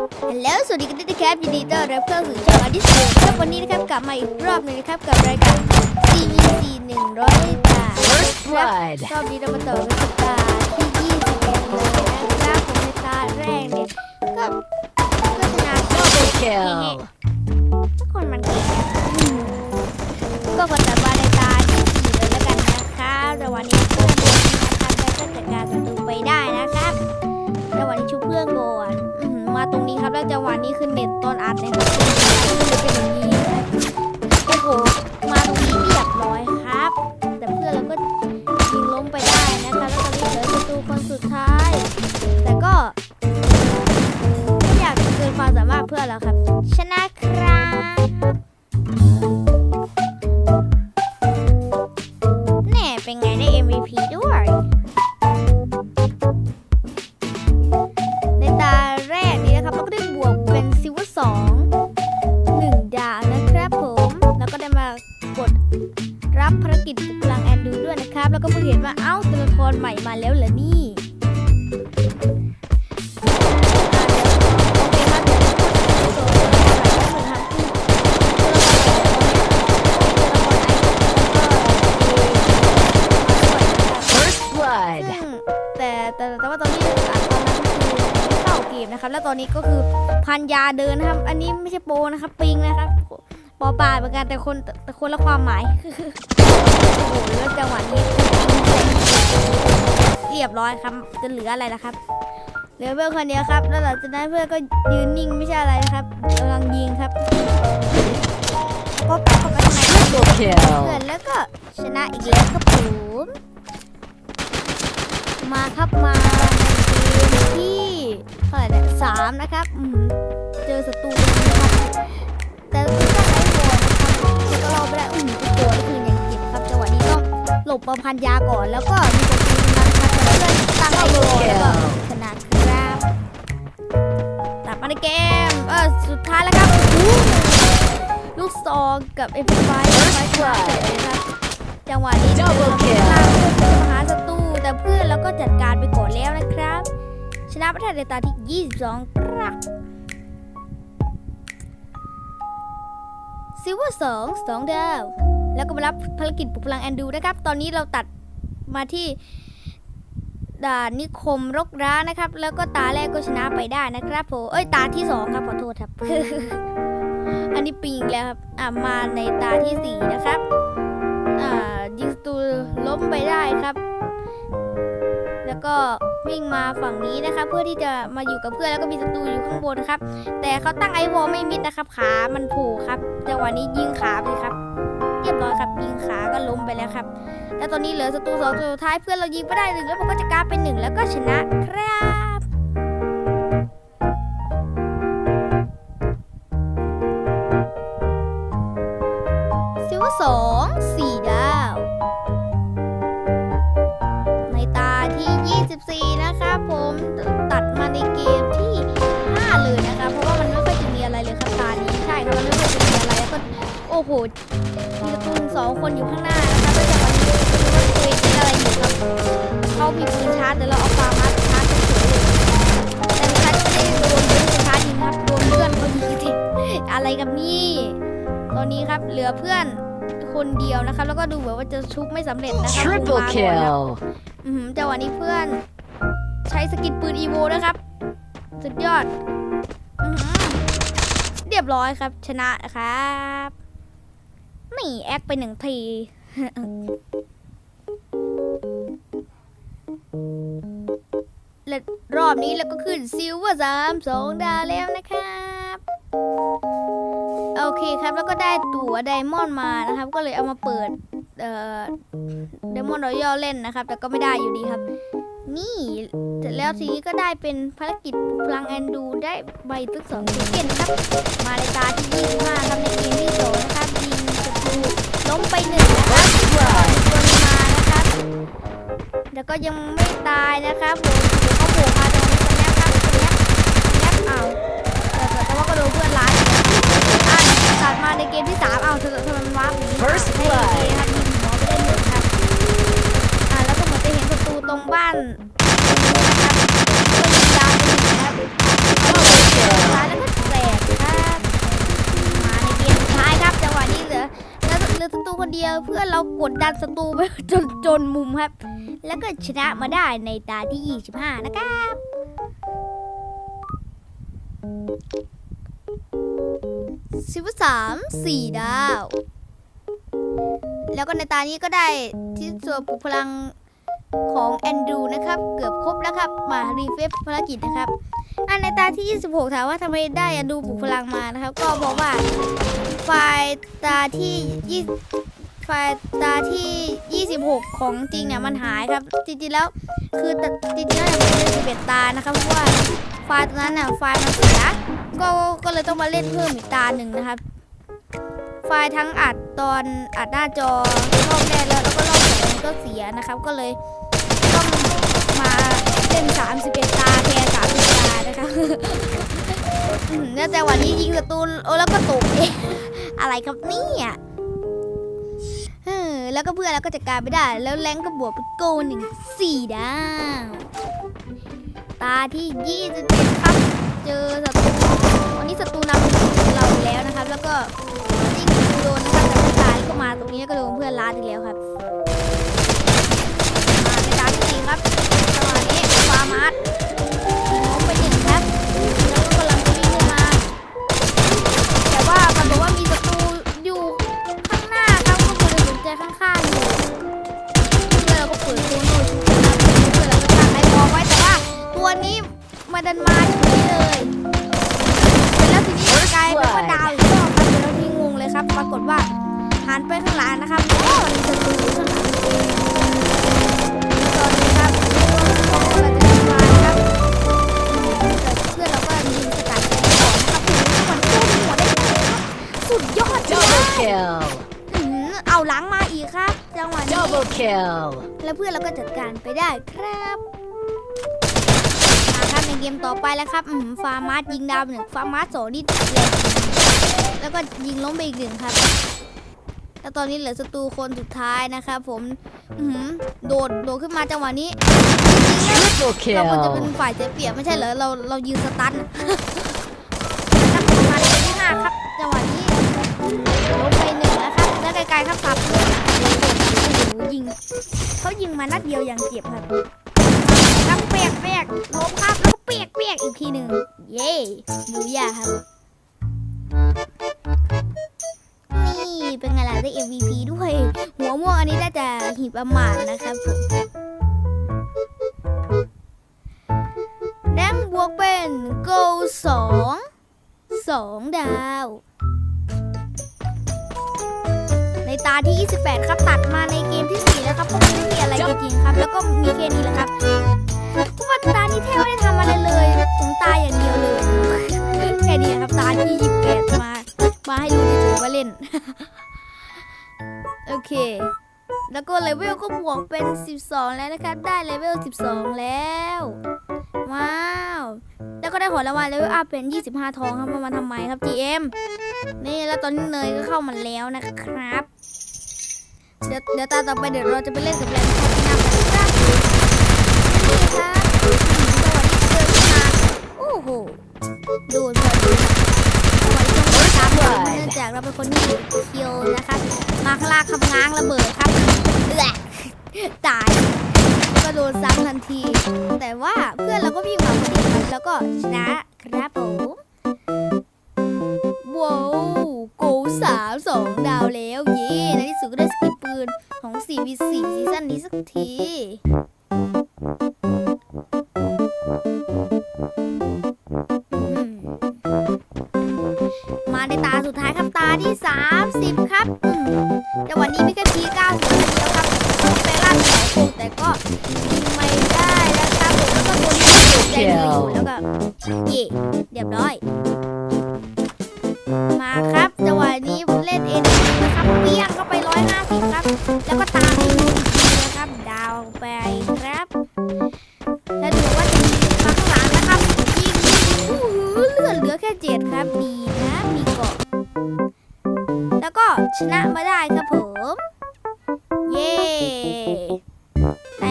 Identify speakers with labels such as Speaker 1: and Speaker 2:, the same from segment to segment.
Speaker 1: ฮัลโหลสวัสดีกันด้วยนะครับยินดีต้อนรับเข้าสู่ช่องอดิสเครับวันนี้นะครับกลับมาอีกรอบหนึงนะครับกับรายการ CVC 100ตา
Speaker 2: First
Speaker 1: ครับ
Speaker 2: blood.
Speaker 1: รอบนี้เรามาต่อกันที่ตา เป็ นี้ก็คือพันยาเดินนะครับ อันนี้ไม่ใช่โปนะครับปิงนะครับปอปลาเหมือนกันแต่คนแต่คนละความหมายโอ้โหแล้วจังหวะนี้เรียบร้อยครับจะเหลืออะไรล่ะครับเหลือเพื่อนคนเดียวครับ แล้วหลังจากนั้นเพื่อนก็ยืนนิ่งไม่ใช่อะไรครับกำลังยิงครับก็ปักเข้าไปข้างใน
Speaker 2: Triple
Speaker 1: เพื่อนแล้วก็ชนะอีกแล้วครับผมมาครับมา เท่าไหร่เนี่ยสามนะครับเจอศัตรูนะครับแต่ก็ได้ไอ้โบนะครับแล้วก็รอไม่ได้อืมไอ้โบนี่คือยังเจ็บครับจังหวะนี้ต้องหลบประพันยาก่อนแล้วก็มีศัตรูนะครับแต่เพื่อนตั้งไอ้โบแล้วก็ชนะครับตัดมาในเกมเออสุดท้ายแล้วครับลูกซองกับเอฟไฟไฟชนะเลยครับจังหวะนี้
Speaker 2: Double kill
Speaker 1: ทางเพื่อนจะมาหาศัตรูแต่เพื่อนเราก็จัดการไปก่อนแล้วนะครับ ชนะประเทศในตาที่ 22ครับซิลเวอร์สองสองดาว แล้วก็มารับภารกิจปลุกพลังแอนดูนะครับ ตอนนี้เราตัดมาที่ด่านนิคมรกร้านะครับ แล้วก็ตาแรกก็ชนะไปได้นะครับผมเอ้ยตาที่สองครับขอโทษครับ อันนี้ปีอีกแล้วครับอะมาในตาที่สี่นะครับอ่ายิงตูล้มไปได้ครับ แล้วก็ วิ่งมาฝั่งนี้นะคะเพื่อที่จะมาอยู่กับเพื่อนแล้วก็มีศัตรูอยู่ข้างบนครับ แต่เขาตั้งไอวอลไม่มิดนะครับ ขามันผูกครับจังหวะนี้ยิงขาไปครับ เรียบร้อยครับยิงขาก็ล้มไปแล้วครับ แล้วตอนนี้เหลือศัตรูสองตัวสุดท้ายเพื่อนเรายิงไม่ได้หนึ่งแล้วมันก็จะกลายเป็นหนึ่งแล้วก็ชนะครับ มีศัตรูสองคนอยู่ข้างหน้านะคะแล้วจากวันนี้ไม่รู้ว่าตัวเองเป็นอะไรอยู่ครับเขามีปืนชาร์จแต่เราเอาฟาร์มาสชาร์จเฉยๆเลยแต่ไม่ใช่ไม่ได้โดนปืนชาร์จยิงครับโดนเพื่อนเขายิงสิอะไรกับนี่ตอนนี้ครับเหลือเพื่อนคนเดียวนะครับ แล้วก็ดูเหมือนว่าจะชุบไม่สำเร็จนะครับคง
Speaker 2: Triple
Speaker 1: มาก่อนแล้ว
Speaker 2: kill.
Speaker 1: อือหือจังหวะนี้เพื่อน ใช้สกินปืนอีโวนะครับ สุดยอดเรียบร้อยครับ ชนะครับ นี่แอคไปหนึ่งทีและรอบนี้เราก็ขึ้นซิลเวอร์สามสองดาวแล้วนะครับ โอเคครับแล้วก็ได้ตั๋วไดมอนด์มานะครับ ก็เลยเอามาเปิด เอ่อเดมอนรอยัลเล่นนะครับ แต่ก็ไม่ได้อยู่ดีครับ นี่เสร็จแล้วทีนี้ก็ได้เป็นภารกิจพลังแอนดูได้ใบตึกสองทิเก็ตนครับ มาในตาที่25ครับในเกมที่สองนะครับ ล้มไปหนึ่งนะครับตัวมานะครับ แล้วก็ยังไม่ตายนะครับผมเดี๋ยวเขาโผล่มาตรงนี้ตรงนี้ครับตรงนี้แยกเแต่ว่าก็โดนเพื่อนร้ายอ่านตัดมาในเกมที่สามเอาเธอทำไมมันวาร์ปนี้ให้
Speaker 2: เอ
Speaker 1: ครับยิงหมอไปได้หนึ่งครับอ่าแล้วก็เหมือนจะเห็นประตูตรงบ้านนะครับก็ยิงยาวไปหนึ่รัก็สุดท้ายแล้วก็แตกครับมาในเกมสุดท้ายครับ
Speaker 2: จังหวะนี้
Speaker 1: เหลือ เลือดตัวคนเดียวเพื่อเรากดดันศัตรูไปจนจนมุมครับ แล้วก็ชนะมาได้ในตาที่ 25 นะครับสิบสามสี่ดาว แล้วก็ในตานี้ก็ได้ที่ส่วนปลุกพลังของแอนดรูนะครับ เกือบครบแล้วครับ มารีเฟซภารกิจนะครับ อันในตาที่ 26 ถามว่าทำไมได้อนดรูปลุกพลังมานะครับ ก็เพราะว่าไฟล์ตาที่ 20 ไฟล์ตาที่ 26 ของจริงเนี่ยมันหายครับ จริงๆแล้วคือจริงๆแล้วมันเป็น11ตานะครับเพราะว่าไฟล์ตรงนั้นน่ะไฟล์มันเสียก็ก็เลยต้องมาเล่นเพิ่มอีกตาหนึ่งนะครับ ไฟล์ทั้งอัดตอนอัดหน้าจอรอบแรกแล้วแล้วก็รอบสองก็เสียนะครับ ก็เลยต้องมาเล่น 31 ตาแทน30 ตานะคะ แล้วจังหวะนี้ยิงศัตรูโอ้แล้วก็ตกเองอะไรครับเนี่ยเออแล้วก็เพื่อนแล้วก็จัดการไม่ได้ แล้วแรงก็บวกเป็นโกหนึ่งสี่ดาวตาที่27ครับ เจอศัตรูวันนี้ศัตรูนำเราแล้วนะครับ แล้วก็ยิงโดนนะครับแต่ไม่ตายก็มาตรงนี้ก็โดนเพื่อนลาดอีกแล้วครับมาในตาที่สี่ครับจังหวะนี้ฟาร์มาร์
Speaker 2: kill!
Speaker 1: แล้วเพื่อนเราก็จัดการไปได้ครับมาครับในเกมต่อไปแล้วครับอืมฟาร์มาร์ยิงดาวหนึ่งฟาร์มาร์สองนี่แหลกแล้วก็ยิงล้มไปอีกหนึ่งครับ แล้วตอนนี้เหลือศัตรูคนสุดท้ายนะครับผมอืมโดดโดดขึ้นมาจังหวะนี้
Speaker 2: Triple
Speaker 1: เราควรจะเป็น
Speaker 2: kill!
Speaker 1: ฝ่ายเสียเปรียบไม่ใช่เหรอเราเรายืนสตันนักประมาณที่ห้าครับจังหวะนี้ล้มไปหนึ่งแล้วครับแล้วไกลๆครับสับเลยโอ้โห ยิงเขายิงมานัดเดียวอย่างเจ็บครับครับเปียกเปียกล้มครับแล้วเปียกเปียกอีกทีหนึ่งเย้ยูยาครับ นี่เป็นไงล่ะได้ MVP ด้วย หัวม่วงอันนี้ได้จะหีบอำมาตย์นะครับผมแดงบวกเป็นโกสองสองดาว ตาที่ 28 ครับตัดมาในเกมที่4แล้วครับเพราะมันไม่มีอะไรจริงๆครับ แล้วก็มีแค่นี้แหละครับเพราะว่าตาที่แทบไม่ได้ทำอะไรเลยสงตาอย่างเดียวเลยแค่นี้ครับตาที่ 28 มา มาให้รู้เฉยๆว่าเล่น โอเค แล้วก็เลเวลก็บวกเป็น 12 แล้วนะครับ ได้เลเวล 12 แล้วว้าวแล้วก็ได้ขอรางวัลเลเวลอัพเป็น 25 ทองครับมามาทำไมครับ GM นี่แล้วตอนนี้เนยก็เข้ามาแล้วนะครับ เดี๋ยวเดี๋ยวตาต่อไปเดี๋ยวเราจะไปเล่นกับแรนด์คอร์ดนะครับนี่ครับสวัสดีเจอขึ้นมาโอ้โหดูดพอดีสวัสดีครับเนื่องจากเราเป็นคนที่เคียวนะครับมาข้างล่างคำง้างระเบิดครับเอื้อตายก็โดนซ้ำทันที แต่ว่าเพื่อนเราก็วิ่งมาพอดีครับแล้วก็ชนะครับผมว้าวโกสามสองดาวแล้วเย้ในที่สุดก็ได้ 4v4 ซีซั่นนี้สักที มาในตาสุดท้ายครับตาที่ 30 ครับแต่วันนี้ไมีแค่ที90นาทีแล้วครับไปล่าสองคงแต่ก็ยิงไม่ได้แล้วครับผมแล้วก็โดนยิงใจเลยอยู่แล้วก็เย่เรียบร้อย ชนะมาได้ครับผม เย้ใน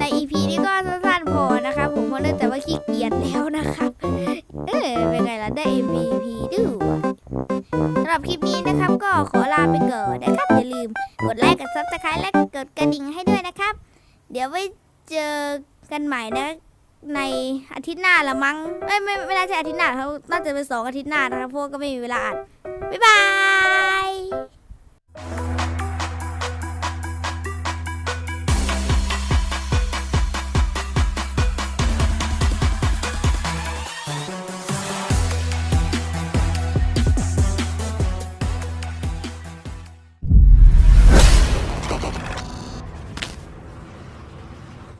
Speaker 1: ใน EP นี้ก็สั้นๆพอนะครับผมเพราะเนื่องจากว่าขี้เกียจแล้วนะครับเออเป็นไงล่ะได้ MVP ด้วยสำหรับคลิปนี้นะครับก็ขอลาไปก่อนนะครับ อย่าลืมกดไลค์กดซับสไครต์และกดกระดิ่งให้ด้วยนะครับ เดี๋ยวไว้เจอกันใหม่นะในอาทิตย์หน้าละมั้งไม่ไม่ไม่น่าใช่อาทิตย์หน้าเขาน่าจะเป็นสองอาทิตย์หน้านะครับพว่าก็ไม่มีเวลาอัดบ๊ายบาย